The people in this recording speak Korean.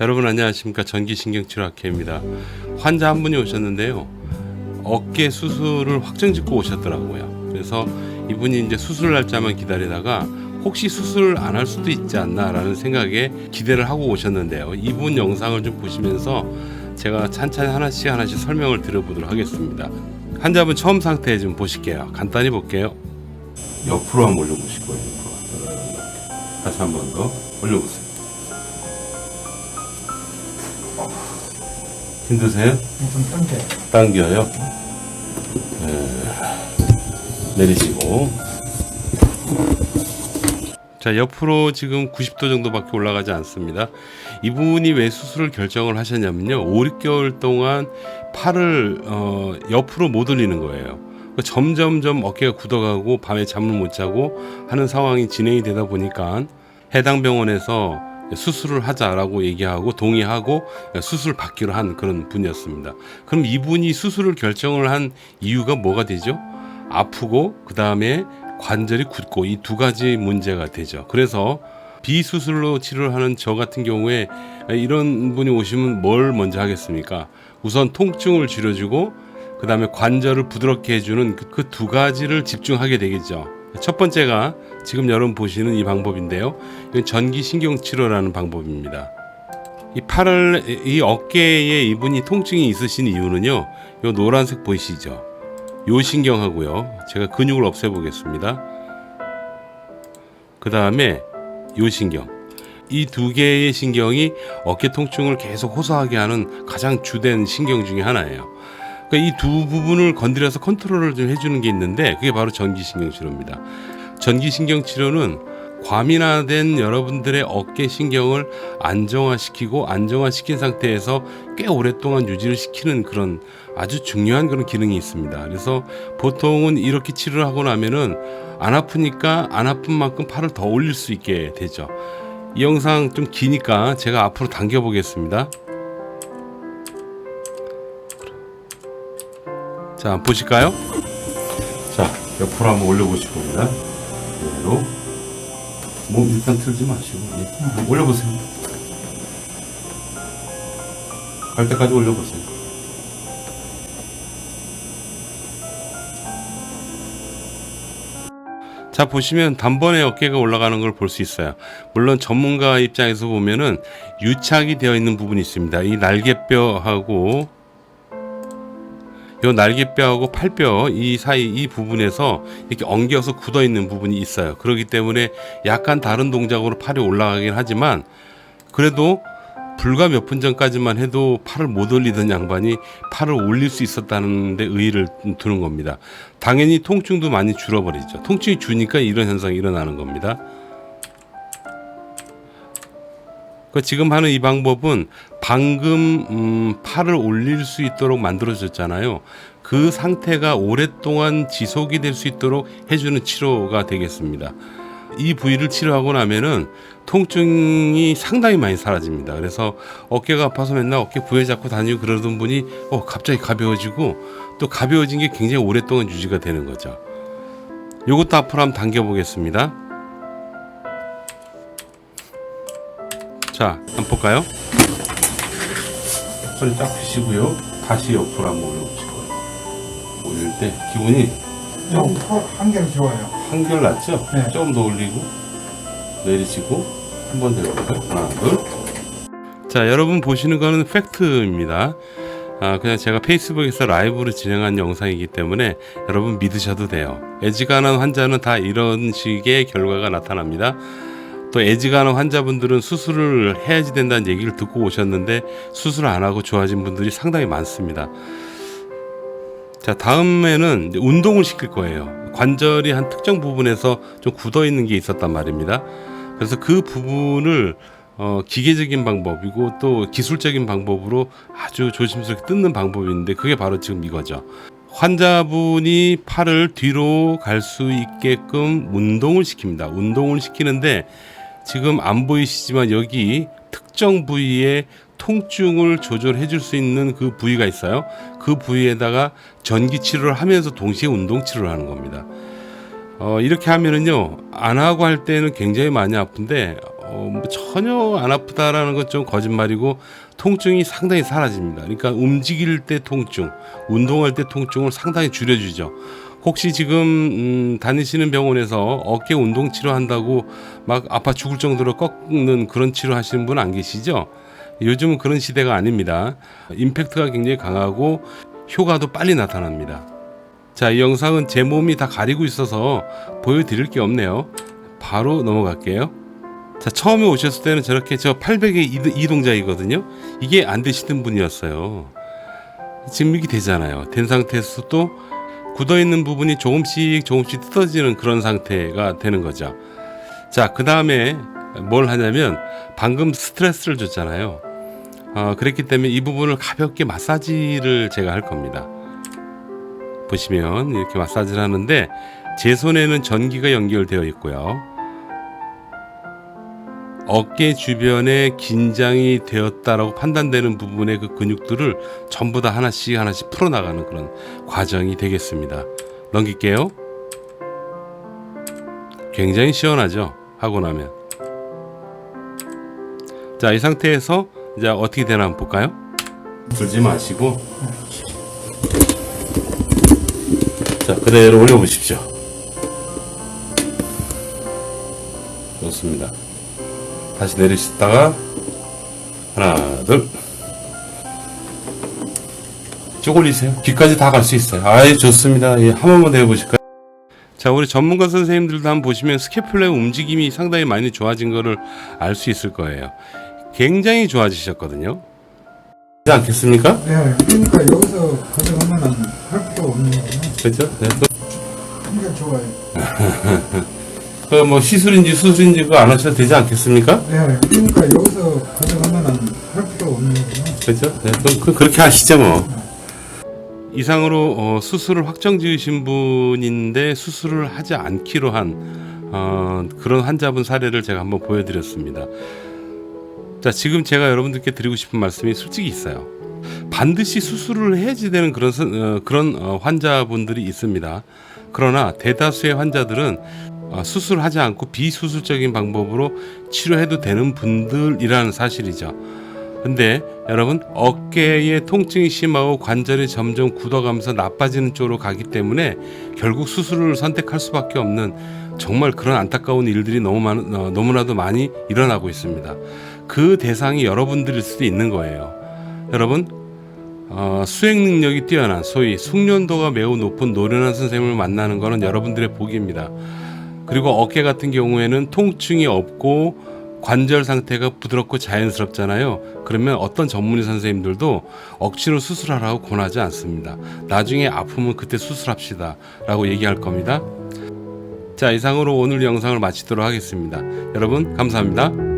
여러분 안녕하십니까 전기신경치료학회입니다. 환자 한 분이 오셨는데요. 어깨 수술을 확정 짓고 오셨더라고요. 그래서 이분이 이제 수술 날짜만 기다리다가 혹시 수술 안할 수도 있지 않나라는 생각에 기대를 하고 오셨는데요. 이분 영상을 좀 보시면서 제가 찬찬히 하나씩 하나씩 설명을 드려보도록 하겠습니다. 환자분 처음 상태 좀 보실게요. 간단히 볼게요. 옆으로 한번 올려보실 거예요. 다시 한 번 더 올려보세요. 힘드세요? 좀 당겨. 당겨요. 네. 내리시고. 자, 옆으로 지금 90도 정도밖에 올라가지 않습니다. 이분이 왜 수술을 결정을 하셨냐면요. 5, 6개월 동안 팔을 어, 옆으로 못 올리는 거예요. 점점점 어깨가 굳어가고 밤에 잠을 못 자고 하는 상황이 진행이 되다 보니까 해당 병원에서 수술을 하자라고 얘기하고 동의하고 수술 받기로 한 그런 분이었습니다. 그럼 이분이 수술을 결정을 한 이유가 뭐가 되죠? 아프고 그 다음에 관절이 굳고 이 두 가지 문제가 되죠. 그래서 비수술로 치료를 하는 저 같은 경우에 이런 분이 오시면 뭘 먼저 하겠습니까? 우선 통증을 줄여주고 그 다음에 관절을 부드럽게 해주는 그 두 가지를 집중하게 되겠죠. 첫 번째가 지금 여러분 보시는 이 방법인데요. 이건 전기 신경 치료라는 방법입니다. 이 팔을 이 어깨에 이분이 통증이 있으신 이유는요. 요 노란색 보이시죠? 요 신경하고요. 제가 근육을 없애 보겠습니다. 그 다음에 요 신경. 이 두 개의 신경이 어깨 통증을 계속 호소하게 하는 가장 주된 신경 중에 하나예요. 그러니까 이두 부분을 건드려서 컨트롤을 좀 해주는 게 있는데 그게 바로 전기신경 치료입니다. 전기신경 치료는 과민화된 여러분들의 어깨 신경을 안정화시키고 안정화시킨 상태에서 꽤 오랫동안 유지를 시키는 그런 아주 중요한 그런 기능이 있습니다. 그래서 보통은 이렇게 치료를 하고 나면은 안 아프니까 안 아픈 만큼 팔을 더 올릴 수 있게 되죠. 이 영상 좀 기니까 제가 앞으로 당겨 보겠습니다. 자, 보실까요? 자, 옆으로 한번 올려보실 겁니다. 그대로. 몸 일단 틀지 마시고, 예. 올려보세요. 갈 때까지 올려보세요. 자, 보시면 단번에 어깨가 올라가는 걸 볼 수 있어요. 물론 전문가 입장에서 보면은 유착이 되어 있는 부분이 있습니다. 이 날개뼈하고 요 날개뼈하고 팔뼈 이 사이 이 부분에서 이렇게 엉겨서 굳어 있는 부분이 있어요. 그렇기 때문에 약간 다른 동작으로 팔이 올라가긴 하지만 그래도 불과 몇 분 전까지만 해도 팔을 못 올리던 양반이 팔을 올릴 수 있었다는 데 의의를 두는 겁니다. 당연히 통증도 많이 줄어버리죠. 통증이 주니까 이런 현상이 일어나는 겁니다. 그 지금 하는 이 방법은 방금 음, 팔을 올릴 수 있도록 만들어졌잖아요. 그 상태가 오랫동안 지속이 될 수 있도록 해주는 치료가 되겠습니다. 이 부위를 치료하고 나면은 통증이 상당히 많이 사라집니다. 그래서 어깨가 아파서 맨날 어깨 부여잡고 다니고 그러던 분이 어 갑자기 가벼워지고 또 가벼워진 게 굉장히 오랫동안 유지가 되는 거죠. 요것도 앞으로 한번 당겨 보겠습니다. 자, 한번 볼까요? 허리 쫙 펴시고요. 다시 옆으로 한번 올려보실 거예요. 올릴 때 기분이 좀 한결 좋아요. 한결 낫죠? 네. 조금 더 올리고 내리시고 한 번 더 해볼까요? 하나, 둘. 자, 여러분 보시는 거는 팩트입니다. 아, 그냥 제가 페이스북에서 라이브로 진행한 영상이기 때문에 여러분 믿으셔도 돼요. 애지간한 환자는 다 이런 식의 결과가 나타납니다. 또 애지간한 환자분들은 수술을 해야지 된다는 얘기를 듣고 오셨는데 수술 안 하고 좋아진 분들이 상당히 많습니다. 자, 다음에는 운동을 시킬 거예요. 관절이 한 특정 부분에서 좀 굳어 있는 게 있었단 말입니다. 그래서 그 부분을 어, 기계적인 방법이고 또 기술적인 방법으로 아주 조심스럽게 뜯는 방법인데 그게 바로 지금 이거죠. 환자분이 팔을 뒤로 갈 수 있게끔 운동을 시킵니다. 운동을 시키는데 지금 안 보이시지만 여기 특정 부위에 통증을 조절해 줄 수 있는 그 부위가 있어요. 그 부위에다가 전기 치료를 하면서 동시에 운동 치료를 하는 겁니다. 어, 이렇게 하면은요, 안 하고 할 때는 굉장히 많이 아픈데, 어, 뭐 전혀 안 아프다라는 건 좀 거짓말이고 통증이 상당히 사라집니다. 그러니까 움직일 때 통증, 운동할 때 통증을 상당히 줄여주죠. 혹시 지금 음, 다니시는 병원에서 어깨 운동 치료한다고 막 아파 죽을 정도로 꺾는 그런 치료 하시는 분 안 계시죠? 요즘은 그런 시대가 아닙니다. 임팩트가 굉장히 강하고 효과도 빨리 나타납니다. 자, 이 영상은 제 몸이 다 가리고 있어서 보여드릴 게 없네요. 바로 넘어갈게요. 자, 처음에 오셨을 때는 저렇게 저 800의 이동작이거든요. 이게 안 되시던 분이었어요. 지금 이게 되잖아요. 된 상태에서 또 굳어 있는 부분이 조금씩 조금씩 뜯어지는 그런 상태가 되는 거죠. 자, 그 다음에 뭘 하냐면 방금 스트레스를 줬잖아요. 어, 그랬기 때문에 이 부분을 가볍게 마사지를 제가 할 겁니다. 보시면 이렇게 마사지를 하는데 제 손에는 전기가 연결되어 있고요. 어깨 주변에 긴장이 되었다라고 판단되는 부분의 그 근육들을 전부 다 하나씩 하나씩 풀어나가는 그런 과정이 되겠습니다. 넘길게요. 굉장히 시원하죠? 하고 나면. 자, 이 상태에서 이제 어떻게 되나 한번 볼까요? 들지 마시고. 자, 그대로 올려보십시오. 좋습니다. 다시 내리시다가 하나 둘쭉 올리세요 귀까지 다 갈 수 있어요 아예 좋습니다 예, 한 번만 더 해보실까요 자 우리 전문가 선생님들도 한번 보시면 스캐플라의 움직임이 상당히 많이 좋아진 거를 알 수 있을 거예요 굉장히 좋아지셨거든요 그렇지 않겠습니까? 네, 그러니까 여기서 가져가면은 할 필요 없는 거예요. 그렇죠? 네, 한결 좋아요. 그 뭐 시술인지 수술인지 그거 안 하셔도 되지 않겠습니까? 네, 그러니까 여기서 가져가면은 할 필요 없는 거예요. 그렇죠? 네, 그, 그, 그렇게 하시죠 뭐. 이상으로 어, 수술을 확정 지으신 분인데 수술을 하지 않기로 한 어, 그런 환자분 사례를 제가 한번 보여드렸습니다. 자, 지금 제가 여러분들께 드리고 싶은 말씀이 솔직히 있어요. 반드시 수술을 해야지 되는 그런 선- 어, 그런 어, 환자분들이 있습니다. 그러나 대다수의 환자들은 어, 수술하지 않고 비수술적인 방법으로 치료해도 되는 분들이라는 사실이죠. 근데 여러분 어깨의 통증이 심하고 관절이 점점 굳어가면서 나빠지는 쪽으로 가기 때문에 결국 수술을 선택할 수밖에 없는 정말 그런 안타까운 일들이 너무 많, 어, 너무나도 많이 일어나고 있습니다. 그 대상이 여러분들일 수도 있는 거예요. 여러분 어, 수행 능력이 뛰어난 소위 숙련도가 매우 높은 노련한 선생님을 만나는 것은 여러분들의 복입니다. 그리고 어깨 같은 경우에는 통증이 없고 관절 상태가 부드럽고 자연스럽잖아요. 그러면 어떤 전문의 선생님들도 억지로 수술하라고 권하지 않습니다. 나중에 아프면 그때 수술합시다. 라고 얘기할 겁니다. 자, 이상으로 오늘 영상을 마치도록 하겠습니다. 여러분, 감사합니다.